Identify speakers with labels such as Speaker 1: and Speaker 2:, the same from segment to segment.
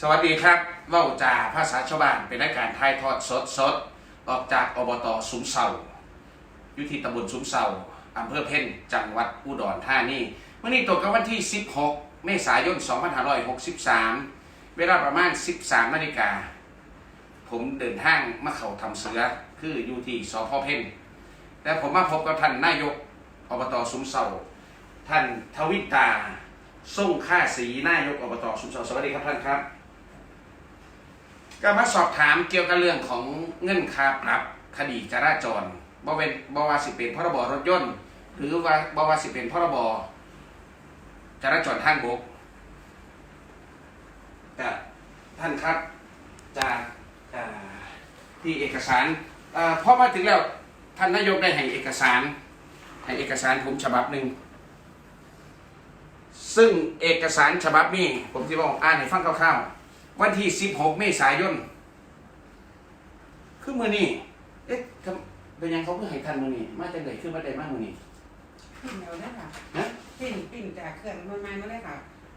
Speaker 1: สวัสดีครับเว้าจาภาษาชาวบ้านเป็นรายการถ่ายทอดสดสดออกจากอบตสุมเสาอยู่ที่ตำบลสุมเสาอำเภอเพ่นจังหวัดอุดรธานีวันนี้ตกกับวันที่ 16 เมษายน 2563 เวลาประมาณ 13นาฬิกาผมเดินทางมาเขาทำเสือคืออยู่ที่สพเพ่นและผมมาพบกับท่านนายกอบตสุมเสาท่านทวิตาส่งค่าสีนายกอบตสุมเสาสวัสดีครับท่านครับ ก็มาสอบถามเกี่ยวกับเรื่องของเงินค่าปรับคดีจราจรบ่เป็นบ่ว่าสิเป็นพรบรถยนต์ หรือว่าบ่ว่าสิเป็นพรบจราจรทางบกก็ท่านครับจากที่เอกสารอพอมาถึงแล้วท่านนายกได้ให้เอกสารให้เอกสารผมฉบับหนึ่งซึ่งเอกสารฉบับนี้ผมจะบอกอ่านให้ฟังคร่าวๆ วันที่ 16 เมษายน คือมือนี่เอ๊ะทำเป็นยังเขาเพิ่งให้ทันมือนี่มาจากไหนขึ้นมาได้มากมือนี่
Speaker 2: ปิ้นเอาเลยค่ะ
Speaker 1: ฮะ
Speaker 2: ปิ้นปิ้นจากเครื่องมันไม้มาเลยค่ะ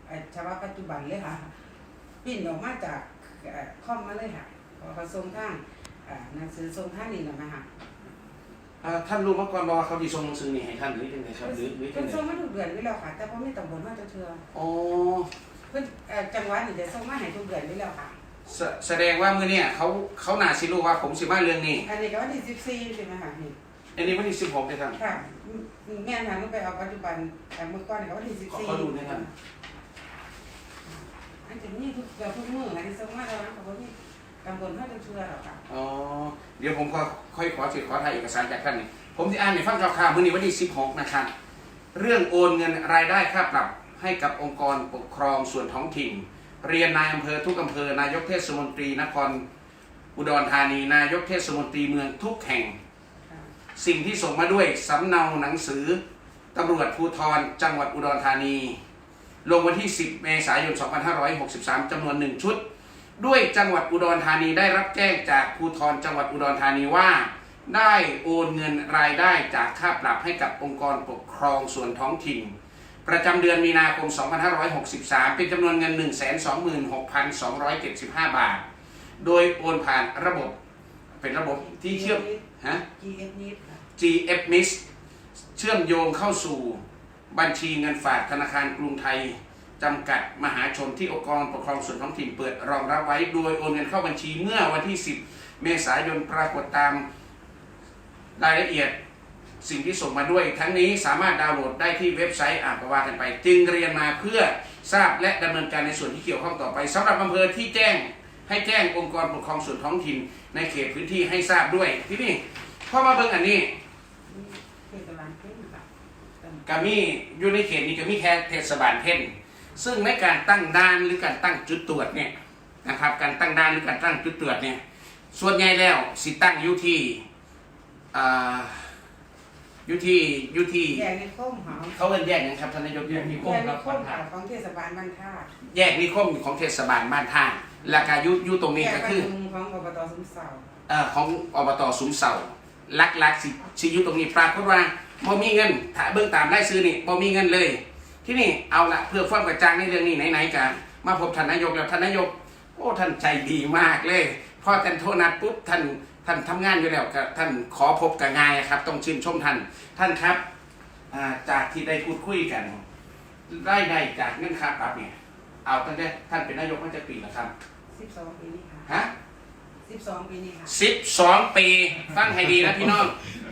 Speaker 2: เอ่อฉบับปัจจุบันเลยค่ะ ปิ้นออกมาจากเอ่อคอมมาเลยค่ะพอเขาส่งทางเอ่อหนังสือส่งทางนี่แหละไหมค่ะ
Speaker 1: อ่าท่านรู้มาก่อนว่าเขาดีส่งหนังสือนี่ให้ท่านหรือยังไงครับหรือหรือ
Speaker 2: เพิ่
Speaker 1: ยัง
Speaker 2: น
Speaker 1: ไง
Speaker 2: ส่งมาทุกเดือนไว้แล้วค่ะ แต่พอไม่ตำบลมาจะเทือ
Speaker 1: อ๋อ
Speaker 2: เพิ่นเอ่อจังหวัดนี่จะส่งมาให้ทุกเดือนไว้แล้วค่ะ
Speaker 1: แสแสดงว่ามือเนี่ยเขาเขาน่าสิรู้ว่าผมสิมาเรื่องนี้
Speaker 2: อันนี้ก็วันที่สิบสี่ใช่ไหมคะนี่
Speaker 1: อันนี้วันที่16เลยครับ
Speaker 2: ค่ะอืมแม่นค่ะหนูไปเอาปัจจุบันแต่เมื่อก่อนนี่ก็วันที่สิบ
Speaker 1: ขอ
Speaker 2: สี่
Speaker 1: ขอดูหนะครับ
Speaker 2: อันจะมีทุกเดือนทุกมื้ออันนี้ส่งมาแล้วนะเขาบอกนี่ตำบลมาจะเทือหรอกค่ะ
Speaker 1: อ๋อเดี๋ยวผมก็ค่อยขอสิขอถ่ายเอกสารจากท่านนี่ผมจะอ่านในฟังข่าวๆมือนี้วันที่16นะครับเรื่องโอนเงินรายได้ค่าปรับ ให้กับองค์กรปกครองส่วนท้องถิ่น เรียนนายอำเภอทุกอำเภอนายกเทศมนตรีนครอุดรธานีนายกเทศมนตรีเมืองทุกแห่ง สิ่งที่ส่งมาด้วยสำเนาหนังสือตำรวจภูธรจังหวัดอุดรธานี ลงวันที่ 10 เมษายน 2563จำนวนหนึ่งชุด ด้วยจังหวัดอุดรธานีได้รับแจ้งจากภูธรจังหวัดอุดรธานีว่า ได้โอนเงินรายได้จากค่าปรับให้กับองค์กรปกครองส่วนท้องถิ่น ประจำเดือนมีนาคม 2563 เป็นจำนวนเงิน 126,275 บาท โดยโอนผ่านระบบเป็นระบบที่เชื่อมฮะ
Speaker 2: GS นิดค่ะ
Speaker 1: GF m i s เชื่อมโยงเข้าสู่บัญชีเงินฝากธนาคารกรุงไทยจำกัดมหาชนที่องค์กรปกครองส่วนท้องถิ่นเปิดรองรับไว้ โดยโอนเงินเข้าบัญชีเมื่อวันที่ 10 เมษายนปรากฏตามรายละเอียด สิ่งที่ส่งมาด้วย ทั้งนี้สามารถดาวน์โหลดได้ที่เว็บไซต์อ่านประว่ากันไป จึงเรียนมาเพื่อทราบและดำเนินการในส่วนที่เกี่ยวข้องต่อไปสำหรับอำเภอที่แจ้งให้แจ้งองค์กรปกครองส่วนท้องถิ่นในเขตพื้นที่ให้ทราบด้วยที่นี่พอมาเบิ่งอันนี้
Speaker 2: เทศบาลเพ่งค่ะ
Speaker 1: ก็มีอยู่ในเขตนี้ก็มีแค่เทศบาลเพ่นซึ่งในการตั้งด่านหรือการตั้งจุดตรวจเนี่ยนะครับการตั้งด่านหรือการตั้งจุดตรวจเนี่ยส่วนใหญ่แล้วสิตั้งอยู่ที่อ่า อยู่ที่อยู่ที่
Speaker 2: แยกนิคมเหรอ
Speaker 1: เขาเอิ้นแยกหยังครับท่านนายกแยกนิค
Speaker 2: แย
Speaker 1: ม
Speaker 2: กนิคมค่ะของเทศบาลบ้านท่า
Speaker 1: แยกนิคมของเทศบาลบ้านท่าและก็อยู่อยู่ตรงนี้
Speaker 2: แย
Speaker 1: ก็
Speaker 2: กประ
Speaker 1: คือ
Speaker 2: ชุมของอบตสุมเสา
Speaker 1: เอ่อของอบตสุมเสาลักลักๆสิสิอยู่ตรงนี้ปรากฏว่าบ่มีเงินถ้าเบิ่งตามรายชื่อนี่บ่มีเงินเลย ที่นี่เอาละเพื่อความกระจ่างในเรื่องนี้ไหนๆกันมาพบท่านนายกแล้วท่านนายก โอ้ท่านใจดีมากเลยพอท่านโทรนัดปุ๊บท่าน ท่านทำงานอยู่แล้วก็ท่านขอพบกับงายครับ ต้องชื่นชมท่าน ท่านครับอ่าจากที่ได้พูดคุยกันได้ได้จากเงินค่าปรับเนี่ย เอาตั้งแต่ท่านเป็นนายกมาจากปีแล้วครับ
Speaker 2: 12ปีนี่ค่ะ
Speaker 1: ฮะ
Speaker 2: 12ปีนี่ค่ะ
Speaker 1: สิบสองปีฟังให้ดีนะพี่น้อง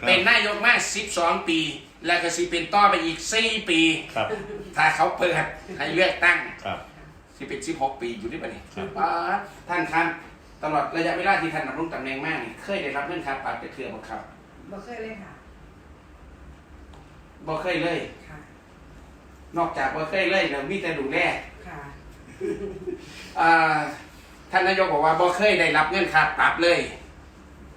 Speaker 1: เป็นนายกมาสิบสองปี แล้วก็สิเป็นต่อไปอีกสี่ปี
Speaker 3: ครับ
Speaker 1: ถ้าเขาเปิดให้เลือกตั้ง
Speaker 3: ครับ
Speaker 1: สิเป็นสิบหกปีอยู่ที่ปะนี่
Speaker 3: ครับ
Speaker 1: อ่าท่านครับ ตลอดระยะเวลาที่ท่านดำรงตำแหน่งมากนี่เคยได้รับเงินค่าปรับจากเทือบ่ครับ
Speaker 2: บ่เคยเลยค่ะ
Speaker 1: บ่เคยเลย
Speaker 2: ค่ะ
Speaker 1: นอกจากบ่เคยเลยแล้วมีแต่ดูแล
Speaker 2: ค่ะ
Speaker 1: อ่าท่านนายกบอกว่าบ่เคยได้รับเงินค่าปรับเลย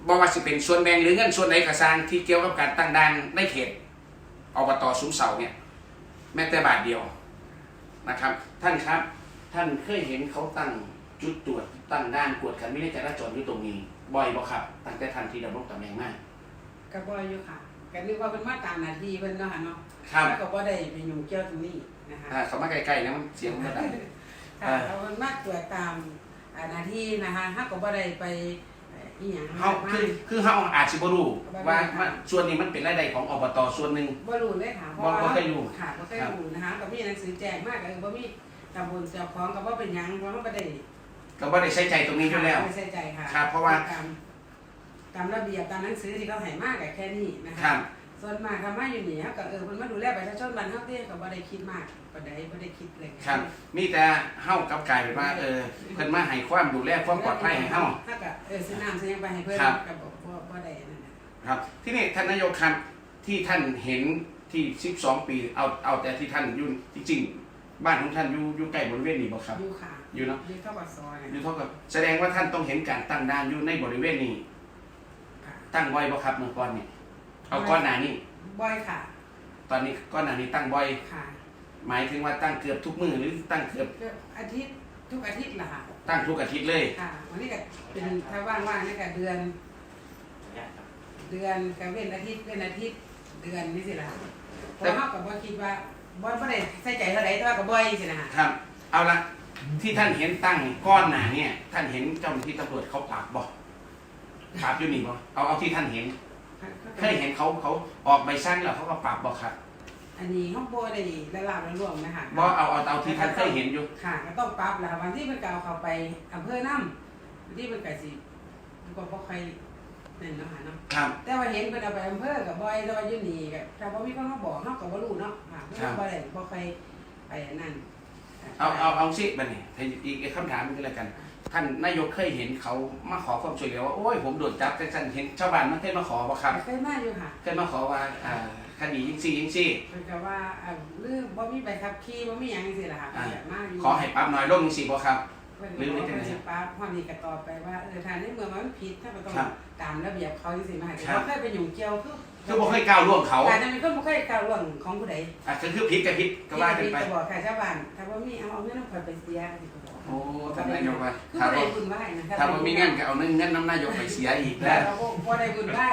Speaker 1: บ่ว่าสิเป็นส่วนแบ่งหรือเงินส่วนใดก็สร้างที่เกี่ยวกับการตั้งด่านในเขตอบตสุมเสาเนี่ย แม้แต่บาทเดียวนะครับ ท่านครับ ท่านเคยเห็นเขาตั้ง จุดตรวจตั้งด่านกวดขันวินัยจราจรอยู่ตรงนี้ บ่อยบ่ครับ ตั้งแต่ท่านที่ดำรงตำแหน่งมา
Speaker 2: ก็บ่อยู่ค่ะก็นึกว่าเป็นมาตามหน้าที่เพิ่นเนาะค่ะเนาะ
Speaker 1: ครับ
Speaker 2: แล้วก็บ่ได้ไปยุ่งเกี่ยวตรงนี้นะคะ
Speaker 1: อ่าเขามาใกล้ๆนะมันเสียงมันก็ดัง
Speaker 2: ค่ะ
Speaker 1: เออ
Speaker 2: เรามากตรวจตามอ่าหน้าที่นะคะถ้าก็บ่ได้ไปเอ่ออีหยัง
Speaker 1: เฮาคือคือเฮาอาจสิบ่รู้
Speaker 2: บ่รู้
Speaker 1: ว่า
Speaker 2: ค่ะ
Speaker 1: มันส่วนนี้มันเป็นรายได้ของอบตส่วนหนึ่ง
Speaker 2: บ่รู้เลยค่ะเพราะ
Speaker 1: บ่
Speaker 2: ว่า
Speaker 1: บ่เคยรู้
Speaker 2: ค่ะบ่เคยรู้นะคะก็มีหนังสือแจ้งมากก็คือบ่มีตำบลเจ้าของก็บ่เป็นหยังเพราะว่าบ่ได้
Speaker 1: ก็บ่ได้ใช้ใจตรงนี้อยู่แล้ว
Speaker 2: ไม่ใช่ใจค่ะ
Speaker 1: ครับเพราะว่า
Speaker 2: ตามตามระเบียบตามหนังสือที่เขาให้มากกับแค่นี้นะ
Speaker 1: ครั
Speaker 2: คะ
Speaker 1: บ
Speaker 2: ส่วนมากคำว่าอยู่นี่เขาก็เออมันมาดูแลประชาชนบ้านเฮาเด้ก็บ่ได้คิดมากบ่ได้บ่ได้คิดเลย
Speaker 1: ครับมีแต่เฮากลับกลายเป็นว่าเออเพิ่นมาให้ความดูแลความปลอดภัยให้เฮา
Speaker 2: ถ้าก็เออซื้อน้ำซื้อหยังไปให้เพิ่น
Speaker 1: ครับ
Speaker 2: ก็บ่บ่บ่ได้นั่นน่ะ
Speaker 1: ครับ ที่นี่ท่านนายกครับที่ท่านเห็นที่ 12 ปีเอาเอาแต่ที่ท่านอยู่จริงๆ บ้านของท่านอยู่อยู่ใกล้บริเวณนี้บ่ครับ
Speaker 2: อยู่ค่ะ
Speaker 1: อยู่เนาะ
Speaker 2: อยู่เข้ากับซอย
Speaker 1: อยู่เท่ากับแสดงว่าท่านต้องเห็นการตั้งด่านอยู่ในบริเวณนี้
Speaker 2: ค่ะ
Speaker 1: ตั้งบ่อยบ่ครับเมื่อก่อนนี่เอาก้อนหน้านี้
Speaker 2: บ่อยค่ะ
Speaker 1: ตอนนี้ก้อนหน้านี้ตั้งบ่อย
Speaker 2: ค่ะ
Speaker 1: หมายถึงว่าตั้งเกือบทุกมื้อหรือตั้งเกือบ
Speaker 2: ก็อาทิตย์ทุกอาทิตย์ล่ะค่ะ
Speaker 1: ตั้งทุกอาทิตย์เลย
Speaker 2: ค่ะวันนี้ก็เป็นถ้าว่างๆนี่ก็เดือน เดือนก็เว้นอาทิตย์เว้นอาทิตย์เดือนนี่สิล่ะเพราะเฮาก็บ่คิดว่า บ่บ่ได้ใส่ใจเท่าใดแต่ว่าก็บ่อยสินะ
Speaker 1: ครับ เอาละที่ท่านเห็นตั้งก้อนหนาเนี่ย ท่านเห็นเจ้าหน้าที่ตำรวจเขาปราบบ่ปราบอยู่นี่บ่เอาเอาที่ท่านเห็นเคยเห็นเขาเขาออกใบสั่งแล้วเขาก็ปราบบ่ครับ
Speaker 2: อันนี้เฮาบ่ได้ละลาบละล่วงนะคะ
Speaker 1: บ่เอาเอาเอาที่ท่านเคยเห็นอยู่
Speaker 2: ค่ะก็ต้องปรับแล้ววันที่เพิ่นก็เอาเข้าไปอำเภอนำวันที่เพิ่นก็สิก็บ่ค่อย นั่นเนาะค่ะเนาะ
Speaker 1: ครับ
Speaker 2: แต่ว่าเห็นเพิ่นเอาไปอำเภอก็บ่อยแต่ว่าอยู่นี่ก็ถ้าบ่มีคนมาบอกเฮาก็บ่รู้เนาะค่ะ
Speaker 1: ครับ
Speaker 2: บ่ได้บ่ค่อยไปอันนั้น
Speaker 1: เอาเอาเอาสิบัดนี้ให้อีกอีกคำถามหนึงก็แล้วกัน ท่านนายกเคยเห็นเขามาขอความช่วยเหลือว่าโอ้ยผมโดนจับแต่ท่านเห็นชาวบ้านมันเคยมาขอบ่ครับ
Speaker 2: เคยมาอยู่ค่ะ
Speaker 1: เคยมาขอว่าอ่าคดียิงซี่ยิงซี่
Speaker 2: เพิ่นก็ว่าอ่าหรือบ่มีใบขับขี่บ่มีหยังจังซี่ล่ะค่ะ
Speaker 1: อ่า
Speaker 2: แบบมาอยู่
Speaker 1: ขอให้ปรับน้อยลงจังซี่บ่ครับ
Speaker 2: เพิ่น
Speaker 1: หรือ
Speaker 2: ก็
Speaker 1: ไม่
Speaker 2: บอก
Speaker 1: จัง
Speaker 2: ว่า
Speaker 1: ได๋
Speaker 2: สิป้าพอนี้ก็ตอบไปว่าเออถ้าในเมืองมันผิดถ้าก็ต้อง
Speaker 1: ครับ
Speaker 2: ตามระเบียบเขาจังซี่มาแต่
Speaker 1: ครับ
Speaker 2: บ่เคยไปยุ่งเกี่ยวคือ
Speaker 1: คือบ่เคยก้าวล่วงเขา
Speaker 2: อาจจะมีคนบ่เคยก้าวล่วงของผู้ใด
Speaker 1: อะคือคือผิดกับผิดก็ว่ากันไป
Speaker 2: ที่บอกค่ะชาวบ้านถ้าว่ามีเอาเอาเงินเอาไปเสียก็สิก็บอก
Speaker 1: โอ้ท่านนายกว่า
Speaker 2: คือ
Speaker 1: ถ้า
Speaker 2: บ่ได้
Speaker 1: ว่า
Speaker 2: บุญไหว้นะ
Speaker 1: ถ้าว่ามีเงินก็เอาเงินเงินน้ำนายกไปเสียอีก
Speaker 2: แต่
Speaker 1: แล้ว
Speaker 2: เราบ่ได้บุญไหว้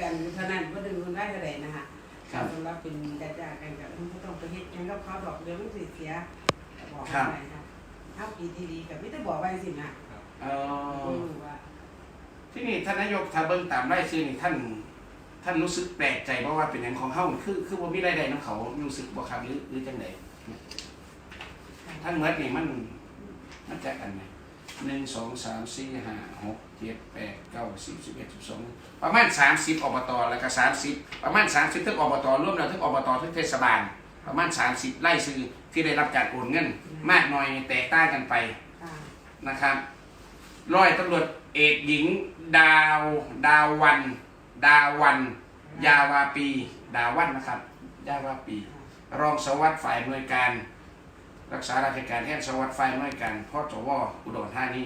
Speaker 2: กันเท่านั้นบ่ได้บุญไหว้เท่าใดนะคะ
Speaker 1: ครับ
Speaker 2: สำหรับเป็นญาติๆกันก็บ่ต้องไปเฮ็ดหยังกับเขาดอกเดี๋ยวมันสิเสียก็บอก
Speaker 1: ครับ
Speaker 2: ไว้ค่ะเอาปีที่ดีก็มีแต่บอกไว้สินะ
Speaker 1: อ่อ
Speaker 2: บ่รู้ว่า
Speaker 1: ที่นี่ท่านนายกถ้าเบิ่งตามรายชื่อนี่ท่าน ท่านรู้สึกแปลกใจเพราะว่าเป็นอย่างของเฮาคือ คือบ่มีรายได้นํเขารู้สึกบ่ครับหรือหรือจังไดท่านเมิดนี่มันมันจักอันไหนหนึ่งสองสามสี่ห้าหกเจ็ดแปดเก้าสิบสิบเอ็ดสิบสองประมาณสามสิบอบตแล้วก็สามสิบประมาณสามสิบทั้งอบตรวมแล้วทั้งอบตทั้งเทศบาล ประมาณสามสิบไร่ซื้อที่ได้รับการโอนเงิน มากน้อยแตกต่างกันไป
Speaker 2: ค่ะ
Speaker 1: นะครับร้อยตำรวจเอกหญิง ดาว ดาววัน ดาวัน ยาวาปี ดาวันนะครับ ยาวาปี รองสารวัสดิ์ฝ่ายหน่วยการ รักษาราชการแทนสารวัสดิ์ฝ่ายหน่วยการพ่อจวอุดรธานี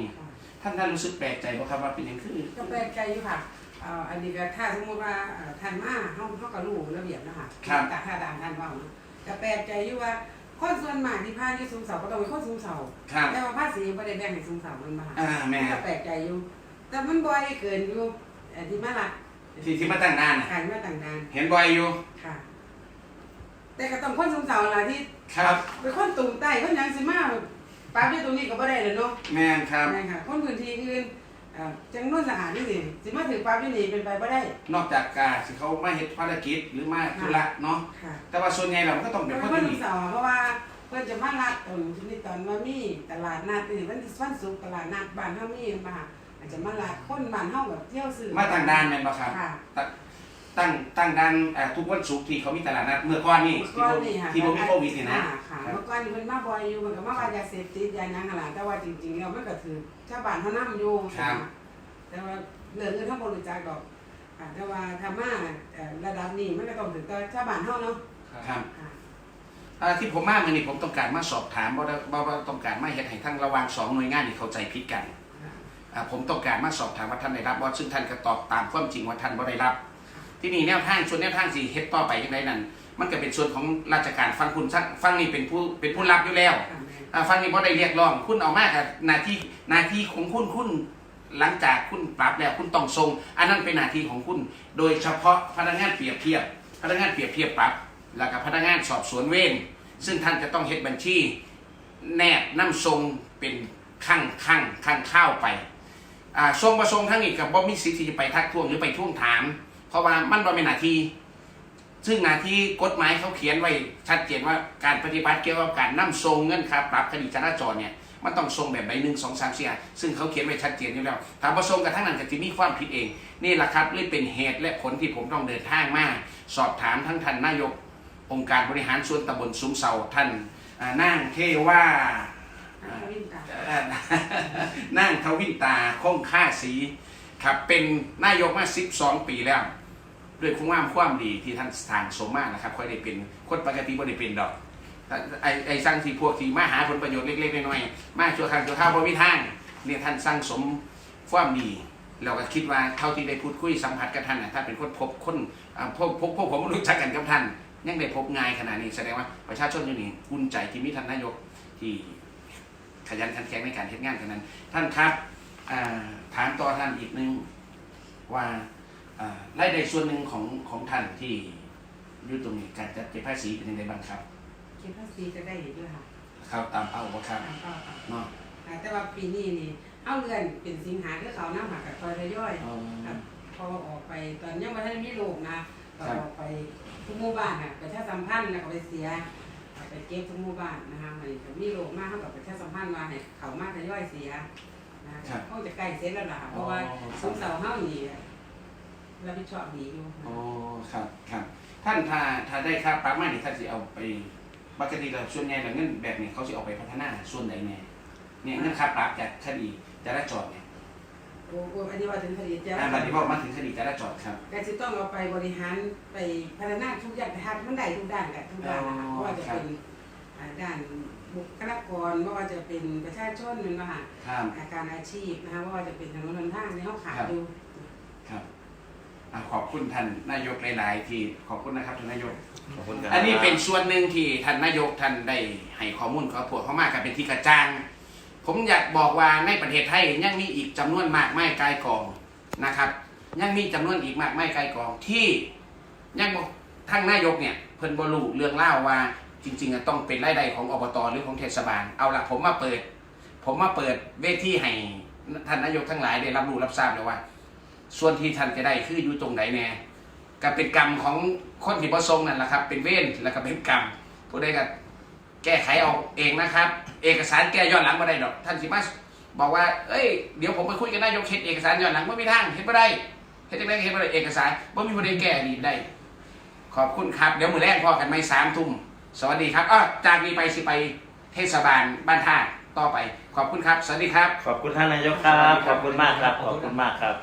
Speaker 1: ท่านท่านรู้สึกแปลกใจบ่ครับว่าเป็นอย่างคือ
Speaker 2: ก็แปลกใจอยู่ค่ะเอ่ออันนี้ก็ถ้าสมมุติว่าเอ่อท่านมาเฮาเฮาก็รู้ระเบียบนะคะ
Speaker 1: ครับ
Speaker 2: แต่ถ้าตามท่านเว้านะ ก็แปลกใจอยู่ว่าคนส่วนมากที่พาที่สูงเสาก็ต้องเป็นคนสูงเสา
Speaker 1: ครับ
Speaker 2: แต่ว่าภาษีบ่ได้แบ่งให้สูงเสามันมา
Speaker 1: อ่าแม่
Speaker 2: ก็แปลกใจอยู่ แต่มันบ่อยเกินอยู่เอ่อที่มาลัก
Speaker 1: ที่ที่มาตั้งนานน่ะ
Speaker 2: ขายมาต่างดาน
Speaker 1: เห็นบ่อยอยู่
Speaker 2: ค่ะ แต่ก็ต้องคนสูงเสาล่ะที่
Speaker 1: ครับ
Speaker 2: เป็นคนตุ่มใต้คนหยังสิมาปราบอยู่ตรงนี้ก็บ่ได้เลยเนาะ
Speaker 1: แม่นครับ
Speaker 2: ใช่ค่ะคนพื้นที่อื่น เอ่อจังนวนสะอาดนี่สิสิมาถือปราบอยู่นี่เป็นไปบ่ได้
Speaker 1: นอกจากการที่เขามาเฮ็ดภารกิจหรือมาธุระเนาะ
Speaker 2: ค่ะ
Speaker 1: แต่ว่าส่วนใหญ่เราก็ต้องเป็น
Speaker 2: เป็น
Speaker 1: คน
Speaker 2: คน
Speaker 1: ที่
Speaker 2: สูงเสาเพราะว่าเพิ่นจะมาลัดตอนนี้ตอนว่ามีตลาดนัดนี่วันวันศุกร์ตลาดนัดบ้านเฮามีมาอาจจะมาลัดคนบ้านเฮาแบบเที่ยวซื้อ
Speaker 1: มาตั้งด่านแม่นบ่ครับ
Speaker 2: ค่ะ
Speaker 1: ตั้ งตั้งด่านเอ่อทุกวันศุกร์ที่เขามีตลาดนัดเมื่อก่อนนี่
Speaker 2: เมื่อก่อนนี่ค่ะ
Speaker 1: ที่บ่มีโควิดนี่นะ
Speaker 2: อ่าค่ะเมื่อก่อนนี่เพิ่นมาบ่อยอยู่เพิ่นก็มาว่ายาเสพติดยาหยังหั่นล่ะแต่ว่าจริงๆแล้วมันก็ถือชาวบ้านเฮานำอยู่
Speaker 1: ครับ
Speaker 2: แต่ว่าเรื่องอื่นเฮาบ่รู้จักดอกค่ะแต่ว่าถ้ามาเอ่อระดับนี้มันก็ต้องถึงต่อชาวบ้านเฮาเนาะ
Speaker 1: ครับ
Speaker 2: ค่ะ
Speaker 1: อ่าที่ผมมาเมื่อนี้ผมต้องการมาสอบถามบ่ได้บ่ว่าต้องการมาเฮ็ดให้ทั้งระหว่างสองหน่วยงานนี่เข้าใจผิดกัน
Speaker 2: ค่ะ
Speaker 1: อ่าผมต้องการมาสอบถามว่าท่านได้รับบ่ซึ่งท่านก็ตอบตามความจริงว่าท่านบ่ได้รับ ที่นี่แนวทางส่วนแนวทางสิเฮ็ดต่อไปจังไดนั้นมันก็เป็นส่วนของราชการฟังคุณซักฟังนี่เป็นผู้เป็นผู้รับอยู่แล้ว
Speaker 2: ค่ะแม่
Speaker 1: อ่าฟังนี่บ่ได้เรียกร้องคุณเอามากับหน้าที่หน้าที่ของคุณคุณหลังจากคุณปรับแล้วคุณต้องส่งอันนั้นเป็นหน้าที่ของคุณ โดยเฉพาะพนักงานเปรียบเทียบ พนักงานเปรียบเทียบปรับ แล้วก็พนักงานสอบสวนเวรซึ่งท่านจะต้องเฮ็ดบัญชี แนบน้ำทรงเป็นข้างข้างข้างข้าวไปอ่าทรงประทรงทั้งนี้กับบ่มีสิทธิ์ที่จะไปทักท้วงหรือไปท่วงถาม เพราะว่ามันบ่เป็นหน้าที่ ซึ่งหน้าที่กฎหมายเขาเขียนไว้ชัดเจนว่าการปฏิบัติเกี่ยวกับการนำทรงเงินค่าปรับคดีจราจรเนี่ยมันต้องทรงแบบใดหนึ่งสองสามสี่ซึ่งเขาเขียนไว้ชัดเจนอยู่แล้วถ้าประทรงกับทั้งนั้นก็จะมีความผิดเอง นี่แหละครับเลยเป็นเหตุและผลที่ผมต้องเดินทางมาสอบถามทั้งท่านนายก องค์การบริหารส่วนตำบลซุ้มเสาท่านอ่งเทว่า
Speaker 2: อ่าวิ่ง
Speaker 1: เอ่อนั่งทวินตาคงค่าสีครับเป็นนายกมา 12 ปีแล้ว ด้วยคุณงามความดีที่ท่านทางสมมานะครับค่อยได้เป็นคนปกติบ่ได้เป็นดอกไอ้ไอ้สร้างที่พวกที่มาหาผลประโยชน์เล็กๆน้อยๆมาชั่วครั้งชั่วคราวบ่มีทางเนี่ยท่านสร้างสมความดีเราก็คิดว่าเท่าที่ได้พูดคุยสัมผัสกับท่านนะถ้าเป็นคนพบคนพบพบพวกผมรู้จักกันกับท่านยังได้พบง่ายขนาดนี้แสดงว่าประชาชนอยู่นี่อุ่นใจที่มีท่านนายกที่ขยันขันแข็งในการเฮ็ดงานกันนั้น ท่านครับถามต่อท่านอีกนึงว่า รายได้ส่วนหนึ่งของของท่านที่อยู่ตรงนี้การจัดเก็บภาษีเป็นยังไงบ้างครับ
Speaker 2: คิดว่าซีจะได้ด้วยค่ะ
Speaker 1: ครับตามเป้าว่าครับ
Speaker 2: ตามเป้าค่ะ
Speaker 1: เนาะ
Speaker 2: อ่าแต่ว่าปีนี้นี่เอาเรือนเป็นสิงหาคือเขาน้ำหักกับคอยทยอย
Speaker 1: อ๋อ
Speaker 2: ครับพอออกไปตอนยังไม่ทันมีโรคนะก็
Speaker 1: ครับ
Speaker 2: ออกไปทุกหมู่บ้านอะประชาสัมพันธ์แล้วก็ไปเสียเอาไปเก็บทุกหมู่บ้านนะคะมันก็มีโรคมากเท่ากับประชาสัมพันธ์ว่าให้เขามาทยอยเสียนะเขาจะใกล้เสร็จแล้วล่ะเพราะว่าสงเสาเฮานี่ รับผิดชอบดีอยู่
Speaker 1: อ๋อครับครับท่านถ้าถ้าได้ครับปรับมานี่ท่านสิเอาไปปกติแล้วส่วนใหญ่แล้วเงินแบบนี้เขาสิเอาไปพัฒนาส่วนใดแน่เนี่ยเงินค่าปรับจากคดีจราจรเนี่ย
Speaker 2: โอ้โหอันนี้ว่าถึงผลิตจะ
Speaker 1: อ่าบัดนี้บอกมาถึงคดีจราจรครับ
Speaker 2: ก็จะต้องเอาไปบริหารไปพัฒนาทุกอย่างไปทำมันได้ทุกด้านแหละทุกด้านนะคะ
Speaker 1: อ๋อ
Speaker 2: เพราะว่าจะเป็นอ่าด้านบุคลากรไม่ว่าจะเป็นประชาชนนั่นนะคะ
Speaker 1: ครับ
Speaker 2: อาการอาชีพนะคะไม่ว่าจะเป็นถนนหนทางที่เขาขาด
Speaker 1: ครับ
Speaker 2: อยู่
Speaker 1: ครับ อ่าขอบคุณท่านนายกหลายๆที่ขอบคุณนะครับท่านนายก
Speaker 3: ขอบคุณครับ
Speaker 1: อันนี้เป็นส่วนหนึ่งที่ท่านนายกท่านได้ให้ข้อมูลกับพวกเขามากกันเป็นที่กระจ่าง ผมอยากบอกว่าในประเทศไทยยังมีอีกจำนวนมากไม่กายกองนะครับ ยังมีจำนวนอีกมากไม่กายกองที่ยังบอกทั้งนายกเนี่ยเพิ่นบรูเรื่องเล่าว่าจริงๆอะต้องเป็นรายได้ของอบตหรือของเทศบาลเอาละผมมาเปิด ผมมาเปิดเวทีให้ท่านนายกทั้งหลายได้รับรู้รับทราบเลยว่า ส่วนที่ท่านจะได้คืออยู่ตรงไหนแน่ก็เป็นกรรมของคนที่ประสงค์นั่นแหละครับ เป็นเวรแล้วก็เป็นกรรมผู้ใดก็แก้ไขเอาเองนะครับ เอกสารแก้ย้อนหลังไม่ได้ดอกท่านสิมาบอกว่า เอ้ยเดี๋ยวผมไปคุยกับนายกเฮ็ดเอกสารย้อนหลังไม่มีทางเฮ็ดไม่ได้เฮ็ดจังได๋ก็เฮ็ดบ่ได้เอกสารบ่มีผู้ใดแก้ดีได้ ขอบคุณครับ เดี๋ยวมือแรกพอกันไหมสามทุ่มสวัสดีครับอ้อจากนี้ไปสิไปเทศบาลบ้านท่าต่อไป ขอบคุณครับ สวัสดีครับ
Speaker 3: ขอบคุณท่านนายกครับ ขอบคุณมากครับ ขอบคุณมากครับ